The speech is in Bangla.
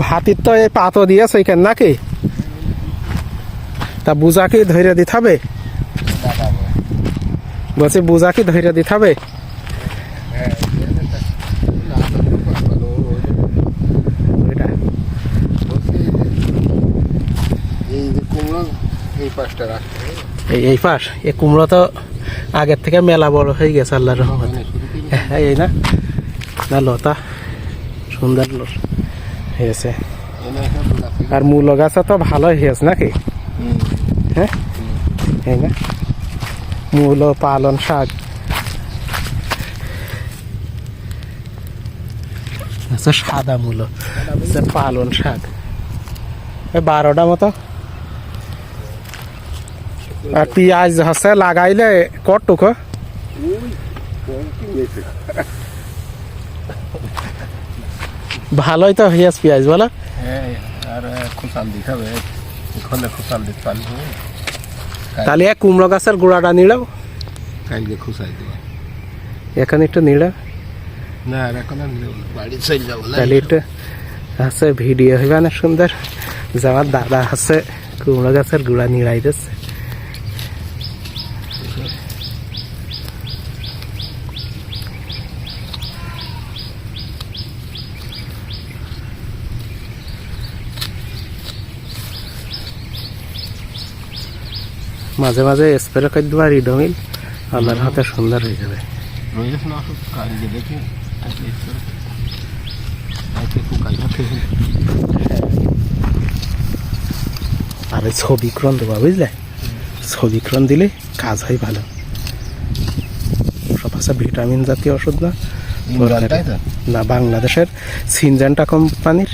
ভাতির তো এই পাতো দিয়েছে কেন নাকি? তা বুঝা কি ধৈর্য দিতে হবে। বলছি বুঝা কি ধৈর্য দিতে হবে। এই পাশ এই কুমড়ো তো আগের থেকে মেলা বড় হয়ে গেছে শুরু করি। হ্যাঁ, এই না। না লতা। সুন্দর ল- হয়েছে। আর মূল গাছা তো ভালোই হয়েছে নাকি? হ্যাঁ এই না মূল পালন শাক। আচ্ছা সাদা মূলো। আচ্ছা পালন শাক। বারোটা মতো। আর পেঁয়াজ হচ্ছে লাগাইলে কটুক? ভালোই তো হয়েছে পেঁয়াজ বলো। হ্যাঁ, তাহলে এক কুমড়ো গাছের গোড়াটা নিলাম কালকে খুশাই দেবো। এখানে একটু নিলাম না আর এখন না। বাড়ি চলে যাব তাহলে একটু আছে ভিডিও হইবে অনেক সুন্দর। যে আমার দাদা আছে কুমড়ো গাছের গুড়া নিড়াই মাঝে মাঝে স্প্রে করে দেওয়া রিডমিল আল্লাহর হাতে সুন্দর হয়ে যাবে। আর এই ছবিক্রণ দেবো বুঝলে? ছবিক্রণ দিলে কাজ হয় ভালো। সব আছে ভিটামিন জাতীয় ওষুধ না? না বাংলাদেশের সিনজেন্টা কোম্পানির